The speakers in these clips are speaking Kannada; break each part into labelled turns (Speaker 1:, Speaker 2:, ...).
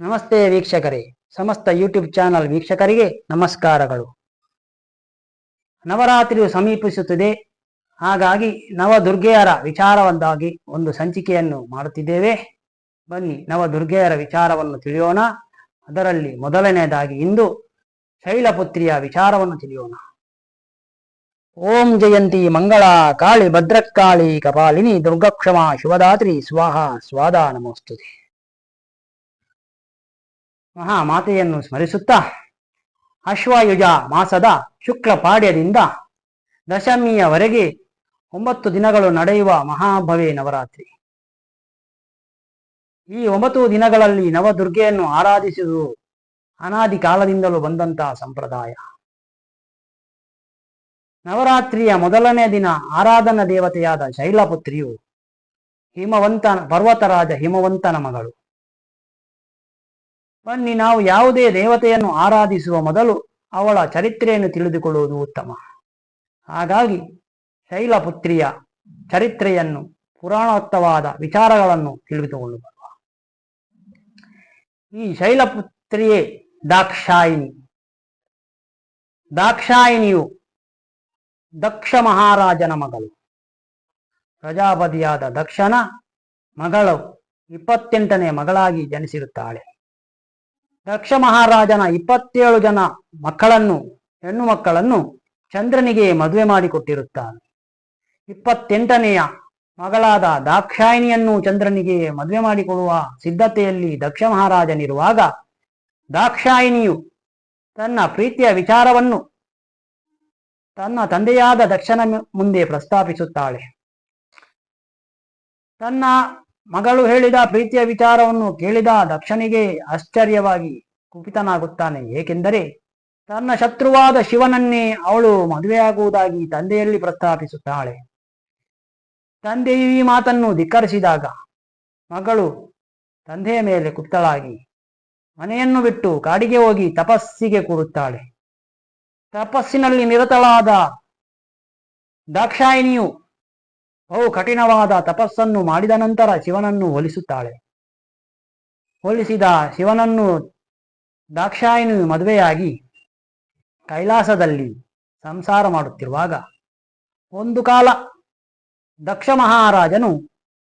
Speaker 1: ನಮಸ್ತೆ ವೀಕ್ಷಕರೇ. ಸಮಸ್ತ ಯೂಟ್ಯೂಬ್ ಚಾನಲ್ ವೀಕ್ಷಕರಿಗೆ ನಮಸ್ಕಾರಗಳು. ನವರಾತ್ರಿಯು ಸಮೀಪಿಸುತ್ತಿದೆ. ಹಾಗಾಗಿ ನವದುರ್ಗೆಯರ ವಿಚಾರವೊಂದಾಗಿ ಒಂದು ಸಂಚಿಕೆಯನ್ನು ಮಾಡುತ್ತಿದ್ದೇವೆ. ಬನ್ನಿ, ನವದುರ್ಗೆಯರ ವಿಚಾರವನ್ನು ತಿಳಿಯೋಣ. ಅದರಲ್ಲಿ ಮೊದಲನೆಯದಾಗಿ ಇಂದು ಶೈಲಪುತ್ರಿಯ ವಿಚಾರವನ್ನು ತಿಳಿಯೋಣ. ಓಂ ಜಯಂತಿ ಮಂಗಳ ಕಾಳಿ ಭದ್ರಕಾಳಿ ಕಪಾಲಿನಿ ದುರ್ಗಕ್ಷಮ ಶಿವದಾತ್ರಿ ಸ್ವಾಹ ಸ್ವಾದ ನಮೋಸ್ತುತೆ. ಮಹಾಮಾತೆಯನ್ನು ಸ್ಮರಿಸುತ್ತಾ ಅಶ್ವಯುಜ ಮಾಸದ ಶುಕ್ಲ ಪಾಡ್ಯದಿಂದ ದಶಮಿಯವರೆಗೆ ಒಂಬತ್ತು ದಿನಗಳು ನಡೆಯುವ ಮಹಾಭವೆ ನವರಾತ್ರಿ. ಈ ಒಂಬತ್ತು ದಿನಗಳಲ್ಲಿ ನವದುರ್ಗೆಯನ್ನು ಆರಾಧಿಸುವುದು ಅನಾದಿ ಕಾಲದಿಂದಲೂ ಬಂದಂತಹ ಸಂಪ್ರದಾಯ. ನವರಾತ್ರಿಯ ಮೊದಲನೇ ದಿನ ಆರಾಧನಾ ದೇವತೆಯಾದ ಶೈಲಪುತ್ರಿಯು ಹಿಮವಂತನ ಪರ್ವತರಾಜ ಹಿಮವಂತನ ಮಗಳು. ಬನ್ನಿ, ನಾವು ಯಾವುದೇ ದೇವತೆಯನ್ನು ಆರಾಧಿಸುವ ಮೊದಲು ಅವಳ ಚರಿತ್ರೆಯನ್ನು ತಿಳಿದುಕೊಳ್ಳುವುದು ಉತ್ತಮ. ಹಾಗಾಗಿ ಶೈಲಪುತ್ರಿಯ ಚರಿತ್ರೆಯನ್ನು ಪುರಾಣೋತ್ತವಾದ ವಿಚಾರಗಳನ್ನು ತಿಳಿದುಕೊಳ್ಳುವ. ಈ ಶೈಲಪುತ್ರಿಯೇ ದಾಕ್ಷಾಯಿನಿ ದಾಕ್ಷಾಯಿನಿಯು ದಕ್ಷ ಮಹಾರಾಜನ ಮಗಳು. ಪ್ರಜಾಪತಿಯಾದ ದಕ್ಷನ ಮಗಳು ಇಪ್ಪತ್ತೆಂಟನೇ ಮಗಳಾಗಿ ಜನಿಸಿರುತ್ತಾಳೆ. ದಕ್ಷ ಮಹಾರಾಜನ ಇಪ್ಪತ್ತೇಳು ಜನ ಮಕ್ಕಳನ್ನು, ಹೆಣ್ಣು ಮಕ್ಕಳನ್ನು ಚಂದ್ರನಿಗೆ ಮದುವೆ ಮಾಡಿಕೊಟ್ಟಿರುತ್ತಾನೆ ಇಪ್ಪತ್ತೆಂಟನೆಯ ಮಗಳಾದ ದಾಕ್ಷಾಯಿಣಿಯನ್ನು ಚಂದ್ರನಿಗೆ ಮದುವೆ ಮಾಡಿಕೊಡುವ ಸಿದ್ಧತೆಯಲ್ಲಿ ದಕ್ಷ ಮಹಾರಾಜನಿರುವಾಗ ದಾಕ್ಷಾಯಿಣಿಯು ತನ್ನ ಪ್ರೀತಿಯ ವಿಚಾರವನ್ನು ತನ್ನ ತಂದೆಯಾದ ದಕ್ಷನ ಮುಂದೆ ಪ್ರಸ್ತಾಪಿಸುತ್ತಾಳೆ. ತನ್ನ ಮಗಳು ಹೇಳಿದ ಪ್ರೀತಿಯ ವಿಚಾರವನ್ನು ಕೇಳಿದ ದಕ್ಷನಿಗೆ ಆಶ್ಚರ್ಯವಾಗಿ ಕುಪಿತನಾಗುತ್ತಾನೆ. ಏಕೆಂದರೆ ತನ್ನ ಶತ್ರುವಾದ ಶಿವನನ್ನೇ ಅವಳು ಮದುವೆಯಾಗುವುದಾಗಿ ತಂದೆಯಲ್ಲಿ ಪ್ರಸ್ತಾಪಿಸುತ್ತಾಳೆ. ತಂದೆಯು ಈ ಮಾತನ್ನು ಧಿಕ್ಕರಿಸಿದಾಗ ಮಗಳು ತಂದೆಯ ಮೇಲೆ ಕುಪಿತಳಾಗಿ ಮನೆಯನ್ನು ಬಿಟ್ಟು ಕಾಡಿಗೆ ಹೋಗಿ ತಪಸ್ಸಿಗೆ ಕೂರುತ್ತಾಳೆ. ತಪಸ್ಸಿನಲ್ಲಿ ನಿರತಳಾದ ದಾಕ್ಷಾಯಿನಿಯು ಬಹು ಕಠಿಣವಾದ ತಪಸ್ಸನ್ನು ಮಾಡಿದ ನಂತರ ಶಿವನನ್ನು ಹೋಲಿಸುತ್ತಾಳೆ. ಹೋಲಿಸಿದ ಶಿವನನ್ನು ದಾಕ್ಷಾಯಿನಿ ಮದುವೆಯಾಗಿ ಕೈಲಾಸದಲ್ಲಿ ಸಂಸಾರ ಮಾಡುತ್ತಿರುವಾಗ ಒಂದು ಕಾಲ ದಕ್ಷ ಮಹಾರಾಜನು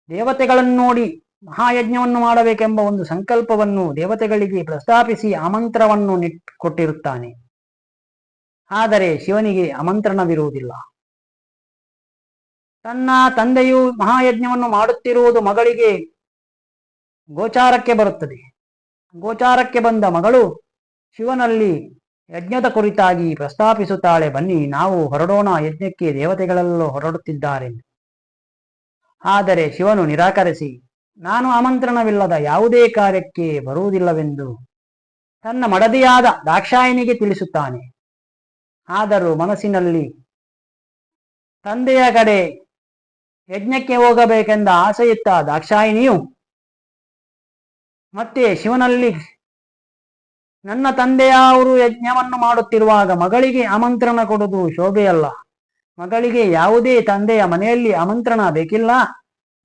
Speaker 1: ದೇವತೆಗಳನ್ನು ನೋಡಿ ಮಹಾಯಜ್ಞವನ್ನು ಮಾಡಬೇಕೆಂಬ ಒಂದು ಸಂಕಲ್ಪವನ್ನು ದೇವತೆಗಳಿಗೆ ಪ್ರಸ್ತಾಪಿಸಿ ಆಮಂತ್ರವನ್ನು ಕೊಟ್ಟಿರುತ್ತಾನೆ. ಆದರೆ ಶಿವನಿಗೆ ಆಮಂತ್ರಣವಿರುವುದಿಲ್ಲ. ತನ್ನ ತಂದೆಯು ಮಹಾಯಜ್ಞವನ್ನು ಮಾಡುತ್ತಿರುವುದು ಮಗಳಿಗೆ ಗೋಚಾರಕ್ಕೆ ಬರುತ್ತದೆ. ಗೋಚಾರಕ್ಕೆ ಬಂದ ಮಗಳು ಶಿವನಲ್ಲಿ ಯಜ್ಞದ ಕುರಿತಾಗಿ ಪ್ರಸ್ತಾಪಿಸುತ್ತಾಳೆ, ಬನ್ನಿ ನಾವು ಹೊರಡೋಣ, ಯಜ್ಞಕ್ಕೆ ದೇವತೆಗಳಲ್ಲೂ ಹೊರಡುತ್ತಿದ್ದಾರೆ ಆದರೆ ಶಿವನು ನಿರಾಕರಿಸಿ, ನಾನು ಆಮಂತ್ರಣವಿಲ್ಲದ ಯಾವುದೇ ಕಾರ್ಯಕ್ಕೆ ಬರುವುದಿಲ್ಲವೆಂದು ತನ್ನ ಮಡದಿಯಾದ ದಾಕ್ಷಾಯಿನಿಗೆ ತಿಳಿಸುತ್ತಾನೆ. ಆದರೂ ಮನಸ್ಸಿನಲ್ಲಿ ತಂದೆಯ ಕಡೆ ಯಜ್ಞಕ್ಕೆ ಹೋಗಬೇಕೆಂದ ಆಸೆಯಿತ್ತ ದಾಕ್ಷಾಯಿನಿಯು ಮತ್ತೆ ಶಿವನಲ್ಲಿ ನನ್ನ ತಂದೆಯವರು ಯಜ್ಞವನ್ನು ಮಾಡುತ್ತಿರುವಾಗ ಮಗಳಿಗೆ ಆಮಂತ್ರಣ ಕೊಡುವುದು ಶೋಭೆಯಲ್ಲ. ಮಗಳಿಗೆ ಯಾವುದೇ ತಂದೆಯ ಮನೆಯಲ್ಲಿ ಆಮಂತ್ರಣ ಬೇಕಿಲ್ಲ.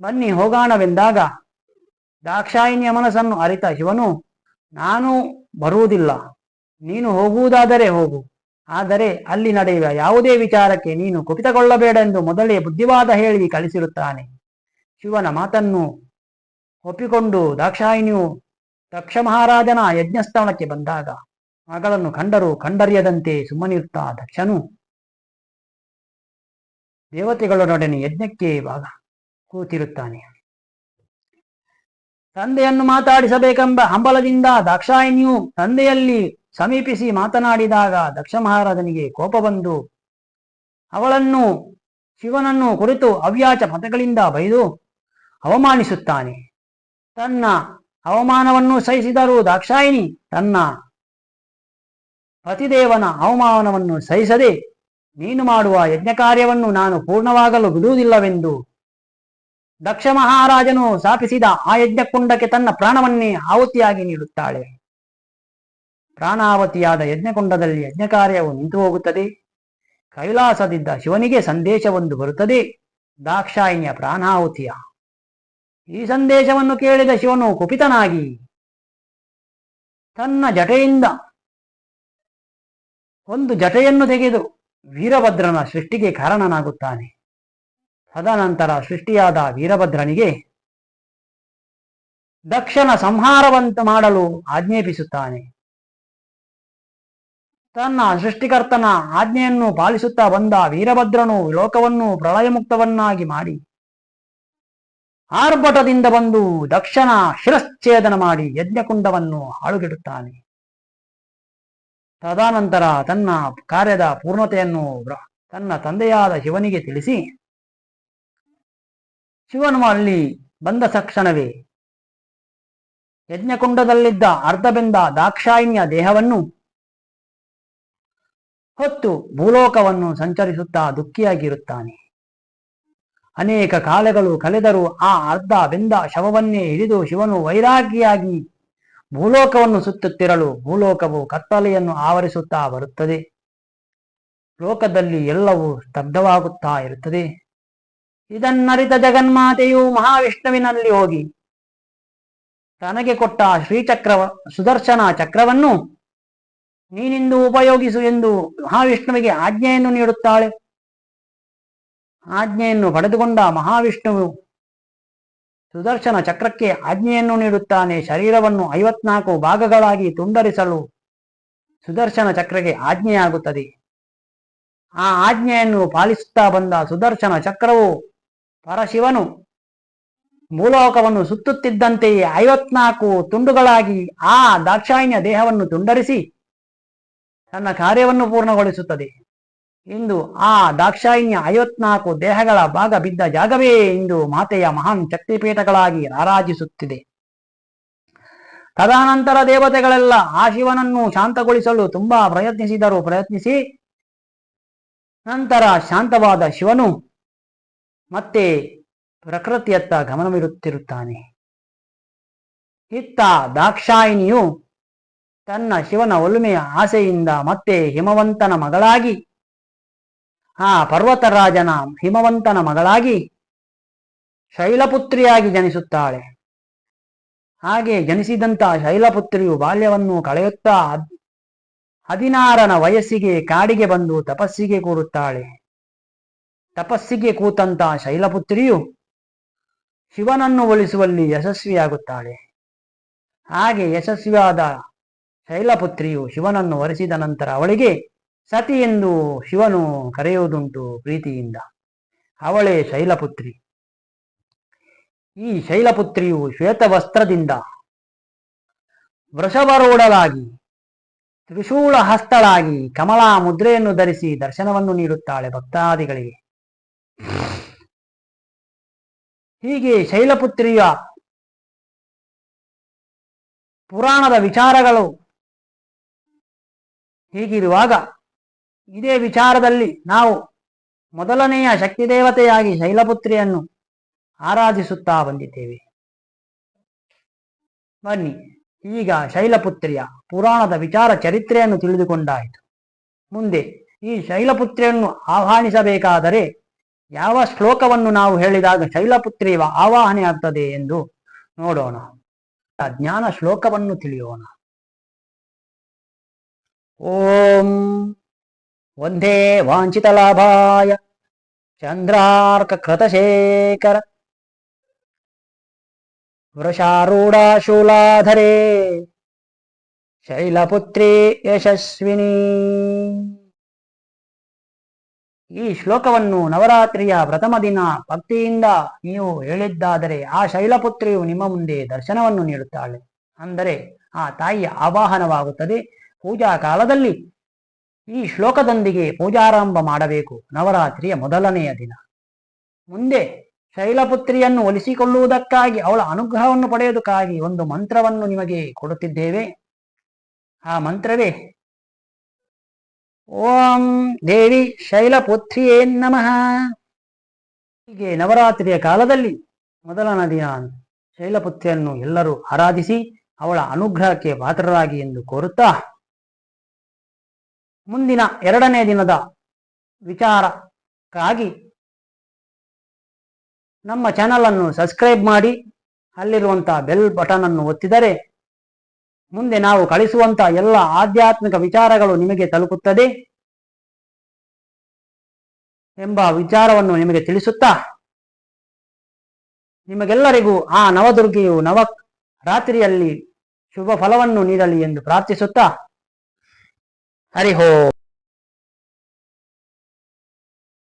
Speaker 1: ಬನ್ನಿ ಹೋಗಾಣವೆಂದಾಗ ದಾಕ್ಷಾಯಿನಿಯ ಮನಸ್ಸನ್ನು ಅರಿತ ಶಿವನು, ನಾನು ಬರುವುದಿಲ್ಲ. ನೀನು ಹೋಗುವುದಾದರೆ ಹೋಗು. ಆದರೆ ಅಲ್ಲಿ ನಡೆಯುವ ಯಾವುದೇ ವಿಚಾರಕ್ಕೆ ನೀನು ಕುಪಿತಗೊಳ್ಳಬೇಡೆಂದು ಮೊದಲೇ ಬುದ್ಧಿವಾದ ಹೇಳಿ ಕಳಿಸಿರುತ್ತಾನೆ. ಶಿವನ ಮಾತನ್ನು ಒಪ್ಪಿಕೊಂಡು ದಾಕ್ಷಾಯಿನಿಯು ದಕ್ಷ ಮಹಾರಾಜನ ಯಜ್ಞಸ್ಥಾನಕ್ಕೆ ಬಂದಾಗ ಮಗಳನ್ನು ಕಂಡರೂ ಕಂಡರಿಯದಂತೆ ಸುಮ್ಮನಿರುತ್ತಾ ದಕ್ಷನು ದೇವತೆಗಳೊಡನೆ ಯಜ್ಞಕ್ಕೆ ಭಾಗ ಕೂತಿರುತ್ತಾನೆ. ತಂದೆಯನ್ನು ಮಾತಾಡಿಸಬೇಕೆಂಬ ಹಂಬಲದಿಂದ ದಾಕ್ಷಾಯಿನಿಯು ತಂದೆಯಲ್ಲಿ ಸಮೀಪಿಸಿ ಮಾತನಾಡಿದಾಗ ದಕ್ಷ ಮಹಾರಾಜನಿಗೆ ಕೋಪ ಬಂದು, ಅವಳನ್ನು, ಶಿವನನ್ನು ಕುರಿತು ಅವ್ಯಾಚ ಪದಗಳಿಂದ ಬೈದು ಅವಮಾನಿಸುತ್ತಾನೆ. ತನ್ನ ಅವಮಾನವನ್ನು ಸಹಿಸಿದರೂ ದಾಕ್ಷಾಯಿನಿ ತನ್ನ ಪತಿದೇವನ ಅವಮಾನವನ್ನು ಸಹಿಸದೆ ನೀನು ಮಾಡುವ ಯಜ್ಞ ಕಾರ್ಯವನ್ನು ನಾನು ಪೂರ್ಣವಾಗಲು ಬಿಡುವುದಿಲ್ಲವೆಂದು ದಕ್ಷ ಮಹಾರಾಜನು ಸ್ಥಾಪಿಸಿದ ಆ ಯಜ್ಞಕುಂಡಕ್ಕೆ ತನ್ನ ಪ್ರಾಣವನ್ನೇ ಆಹುತಿಯಾಗಿ ನೀಡುತ್ತಾಳೆ. ಪ್ರಾಣಾವತಿಯಾದ ಯಜ್ಞಕುಂಡದಲ್ಲಿ ಯಜ್ಞ ಕಾರ್ಯವು ನಿಂತು ಹೋಗುತ್ತದೆ ಕೈಲಾಸದಿದ್ದ ಶಿವನಿಗೆ ಸಂದೇಶವೊಂದು ಬರುತ್ತದೆ. ದಾಕ್ಷಾಯಿಣ್ಯ ಪ್ರಾಣಾಹುತಿಯ. ಈ ಸಂದೇಶವನ್ನು ಕೇಳಿದ ಶಿವನು ಕುಪಿತನಾಗಿ ತನ್ನ ಜಟೆಯಿಂದ ಒಂದು ಜಟೆಯನ್ನು ತೆಗೆದು ವೀರಭದ್ರನ ಸೃಷ್ಟಿಗೆ ಕಾರಣನಾಗುತ್ತಾನೆ. ತದನಂತರ ಸೃಷ್ಟಿಯಾದ ವೀರಭದ್ರನಿಗೆ ದಕ್ಷನ ಸಂಹಾರವಂತ ಮಾಡಲು ಆಜ್ಞಾಪಿಸುತ್ತಾನೆ. ತನ್ನ ಸೃಷ್ಟಿಕರ್ತನ ಆಜ್ಞೆಯನ್ನು ಪಾಲಿಸುತ್ತಾ ಬಂದ ವೀರಭದ್ರನು ಲೋಕವನ್ನು ಪ್ರಳಯಮುಕ್ತವನ್ನಾಗಿ ಮಾಡಿ ಆರ್ಭಟದಿಂದ ಬಂದು ದಕ್ಷನ ಶಿರಶ್ಛೇದನ ಮಾಡಿ ಯಜ್ಞಕುಂಡವನ್ನು ಹಾಳುಗೆಡುತ್ತಾನೆ. ತದನಂತರ ತನ್ನ ಕಾರ್ಯದ ಪೂರ್ಣತೆಯನ್ನು ತನ್ನ ತಂದೆಯಾದ ಶಿವನಿಗೆ ತಿಳಿಸಿ, ಶಿವನು ಅಲ್ಲಿ ಬಂದ ತಕ್ಷಣವೇ ಯಜ್ಞಕುಂಡದಲ್ಲಿದ್ದ ಅರ್ಧಬೆಂದ ದಾಕ್ಷಾಯಿಣ್ಯ ದೇಹವನ್ನು ಹೊತ್ತು ಭೂಲೋಕವನ್ನು ಸಂಚರಿಸುತ್ತಾ ದುಃಖಿಯಾಗಿರುತ್ತಾನೆ. ಅನೇಕ ಕಾಲಗಳು ಕಳೆದರೂ ಆ ಅರ್ಧ ಬೆಂದ ಶವವನ್ನೇ ಹಿಡಿದು ಶಿವನು ವೈರಾಗಿಯಾಗಿ ಭೂಲೋಕವನ್ನು ಸುತ್ತುತ್ತಿರಲು ಭೂಲೋಕವು ಕತ್ತಲೆಯನ್ನು ಆವರಿಸುತ್ತಾ ಬರುತ್ತದೆ. ಲೋಕದಲ್ಲಿ ಎಲ್ಲವೂ ಸ್ತಬ್ಧವಾಗುತ್ತಾ ಇರುತ್ತದೆ. ಇದನ್ನರಿತ ಜಗನ್ಮಾತೆಯು ಮಹಾವಿಷ್ಣುವಿನಲ್ಲಿ ಹೋಗಿ ತನಗೆ ಕೊಟ್ಟ ಶ್ರೀಚಕ್ರ ಸುದರ್ಶನ ಚಕ್ರವನ್ನು ನೀನಿಂದು ಉಪಯೋಗಿಸು ಎಂದು ಮಹಾವಿಷ್ಣುವಿಗೆ ಆಜ್ಞೆಯನ್ನು ನೀಡುತ್ತಾಳೆ. ಆಜ್ಞೆಯನ್ನು ಪಡೆದುಕೊಂಡ ಮಹಾವಿಷ್ಣುವು ಸುದರ್ಶನ ಚಕ್ರಕ್ಕೆ ಆಜ್ಞೆಯನ್ನು ನೀಡುತ್ತಾನೆ. ಶರೀರವನ್ನು ಐವತ್ನಾಲ್ಕು ಭಾಗಗಳಾಗಿ ತುಂಡರಿಸಲು ಸುದರ್ಶನ ಚಕ್ರಕ್ಕೆ ಆಜ್ಞೆಯಾಗುತ್ತದೆ. ಆ ಆಜ್ಞೆಯನ್ನು ಪಾಲಿಸುತ್ತಾ ಬಂದ ಸುದರ್ಶನ ಚಕ್ರವು ಪರಶಿವನು ಮೂಲೋಕವನ್ನು ಸುತ್ತುತ್ತಿದ್ದಂತೆಯೇ ಐವತ್ನಾಲ್ಕು ತುಂಡುಗಳಾಗಿ ಆ ದಾಕ್ಷಾಯಿಣ್ಯ ದೇಹವನ್ನು ತುಂಡರಿಸಿ ತನ್ನ ಕಾರ್ಯವನ್ನು ಪೂರ್ಣಗೊಳಿಸುತ್ತದೆ. ಇಂದು ಆ ದಾಕ್ಷಾಯಿಣ್ಯ ಐವತ್ನಾಲ್ಕು ದೇಹಗಳ ಭಾಗ ಬಿದ್ದ ಜಾಗವೇ ಇಂದು ಮಾತೆಯ ಮಹಾನ್ ಶಕ್ತಿಪೀಠಗಳಾಗಿ ರಾರಾಜಿಸುತ್ತಿದೆ ತದನಂತರ ದೇವತೆಗಳೆಲ್ಲ ಆ ಶಿವನನ್ನು ಶಾಂತಗೊಳಿಸಲು ತುಂಬಾ ಪ್ರಯತ್ನಿಸಿದರು. ಪ್ರಯತ್ನಿಸಿ ನಂತರ ಶಾಂತವಾದ ಶಿವನು ಮತ್ತೆ ಪ್ರಕೃತಿಯತ್ತ ಗಮನವಿರುತ್ತಿರುತ್ತಾನೆ. ಇತ್ತ ದಾಕ್ಷಾಯಿಣಿಯು ತನ್ನ ಶಿವನ ಒಲುಮೆಯ ಆಸೆಯಿಂದ ಮತ್ತೆ ಹಿಮವಂತನ ಮಗಳಾಗಿ, ಆ ಪರ್ವತರಾಜನ ಹಿಮವಂತನ ಮಗಳಾಗಿ ಶೈಲಪುತ್ರಿಯಾಗಿ ಜನಿಸುತ್ತಾಳೆ. ಹಾಗೆ ಜನಿಸಿದಂತ ಶೈಲಪುತ್ರಿಯು ಬಾಲ್ಯವನ್ನು ಕಳೆಯುತ್ತಾ ಹದ್- ಹದಿನಾರನ ವಯಸ್ಸಿಗೆ ಕಾಡಿಗೆ ಬಂದು ತಪಸ್ಸಿಗೆ ಕೂರುತ್ತಾಳೆ. ತಪಸ್ಸಿಗೆ ಕೂತಂತ ಶೈಲಪುತ್ರಿಯು ಶಿವನನ್ನು ಒಲಿಸುವಲ್ಲಿ ಯಶಸ್ವಿಯಾಗುತ್ತಾಳೆ. ಹಾಗೆ ಯಶಸ್ವಿಯಾದ ಶೈಲಪುತ್ರಿಯು ಶಿವನನ್ನು ವರಿಸಿದ ನಂತರ ಅವಳಿಗೆ, ಸತಿ ಎಂದು ಶಿವನು ಕರೆಯುವುದುಂಟು ಪ್ರೀತಿಯಿಂದ. ಅವಳೇ ಶೈಲಪುತ್ರಿ. ಈ ಶೈಲಪುತ್ರಿಯು ಶ್ವೇತವಸ್ತ್ರದಿಂದ ವೃಷಭರೂಢಲಾಗಿ ತ್ರಿಶೂಳ ಹಸ್ತಳಾಗಿ ಕಮಲಾ ಮುದ್ರೆಯನ್ನು ಧರಿಸಿ ದರ್ಶನವನ್ನು ನೀಡುತ್ತಾಳೆ ಭಕ್ತಾದಿಗಳಿಗೆ. ಹೀಗೆ ಶೈಲಪುತ್ರಿಯ ಪುರಾಣದ ವಿಚಾರಗಳು ಹೀಗಿರುವಾಗ ಇದೇ ವಿಚಾರದಲ್ಲಿ ನಾವು ಮೊದಲನೆಯ ಶಕ್ತಿ ದೇವತೆಯಾಗಿ ಶೈಲಪುತ್ರಿಯನ್ನು ಆರಾಧಿಸುತ್ತಾ ಬಂದಿದ್ದೇವೆ. ಬನ್ನಿ, ಈಗ ಶೈಲಪುತ್ರಿಯ ಪುರಾಣದ ವಿಚಾರ ಚರಿತ್ರೆಯನ್ನು ತಿಳಿದುಕೊಂಡಾಯಿತು. ಮುಂದೆ ಈ ಶೈಲಪುತ್ರಿಯನ್ನು ಆಹ್ವಾನಿಸಬೇಕಾದರೆ ಯಾವ ಶ್ಲೋಕವನ್ನು ನಾವು ಹೇಳಿದಾಗ ಶೈಲಪುತ್ರಿಯ ಆವಾಹನೆ ಆಗ್ತದೆ ಎಂದು ನೋಡೋಣ. ಜ್ಞಾನ ಶ್ಲೋಕವನ್ನು ತಿಳಿಯೋಣ. ಓಂ ಒಂದೇ ವಾಂಚಿತ ಲಾಭಾಯ ಚಂದ್ರಾರ್ಕ ಕೃತಶೇಖರ ವೃಷಾರೂಢಾಶೂಲಾಧರೆ ಶೈಲಪುತ್ರಿ ಯಶಸ್ವಿನಿ ಈ ಶ್ಲೋಕವನ್ನು ನವರಾತ್ರಿಯ ಪ್ರಥಮ ದಿನ ಭಕ್ತಿಯಿಂದ ನೀವು ಹೇಳಿದ್ದಾದರೆ ಆ ಶೈಲಪುತ್ರಿಯು ನಿಮ್ಮ ಮುಂದೆ ದರ್ಶನವನ್ನು ನೀಡುತ್ತಾಳೆ. ಅಂದರೆ ಆ ತಾಯಿಯ ಆವಾಹನವಾಗುತ್ತದೆ. ಪೂಜಾ ಕಾಲದಲ್ಲಿ ಈ ಶ್ಲೋಕದೊಂದಿಗೆ ಪೂಜಾರಂಭ ಮಾಡಬೇಕು. ನವರಾತ್ರಿಯ ಮೊದಲನೆಯ ದಿನ. ಮುಂದೆ ಶೈಲಪುತ್ರಿಯನ್ನು ಒಲಿಸಿಕೊಳ್ಳುವುದಕ್ಕಾಗಿ, ಅವಳ ಅನುಗ್ರಹವನ್ನು ಪಡೆಯುವುದಕ್ಕಾಗಿ ಒಂದು ಮಂತ್ರವನ್ನು ನಿಮಗೆ ಕೊಡುತ್ತಿದ್ದೇವೆ. ಆ ಮಂತ್ರವೇ, ಓಂ ದೇವಿ ಶೈಲಪುತ್ರಿಯೇ ನಮಃ. ಹೀಗೆ ನವರಾತ್ರಿಯ ಕಾಲದಲ್ಲಿ ಮೊದಲನ ದಿನ ಶೈಲಪುತ್ರಿಯನ್ನು ಎಲ್ಲರೂ ಆರಾಧಿಸಿ, ಅವಳ ಅನುಗ್ರಹಕ್ಕೆ ಪಾತ್ರರಾಗಿ ಎಂದು ಕೋರುತ್ತಾ ಮುಂದಿನ ಎರಡನೇ ದಿನದ ವಿಚಾರಕ್ಕಾಗಿ ನಮ್ಮ ಚಾನಲನ್ನು ಸಬ್ಸ್ಕ್ರೈಬ್ ಮಾಡಿ ಅಲ್ಲಿರುವಂಥ ಬೆಲ್ ಬಟನ್ ಅನ್ನು ಒತ್ತಿದರೆ ಮುಂದೆ ನಾವು ಕಳಿಸುವಂಥ ಎಲ್ಲ ಆಧ್ಯಾತ್ಮಿಕ ವಿಚಾರಗಳು ನಿಮಗೆ ತಲುಪುತ್ತದೆ ಎಂಬ ವಿಚಾರವನ್ನು ನಿಮಗೆ ತಿಳಿಸುತ್ತಾ ನಿಮಗೆಲ್ಲರಿಗೂ ಆ ನವದುರ್ಗೆಯು ನವ ರಾತ್ರಿಯಲ್ಲಿ ಶುಭ ಫಲವನ್ನು ನೀಡಲಿ ಎಂದು ಪ್ರಾರ್ಥಿಸುತ್ತಾ हरी हो।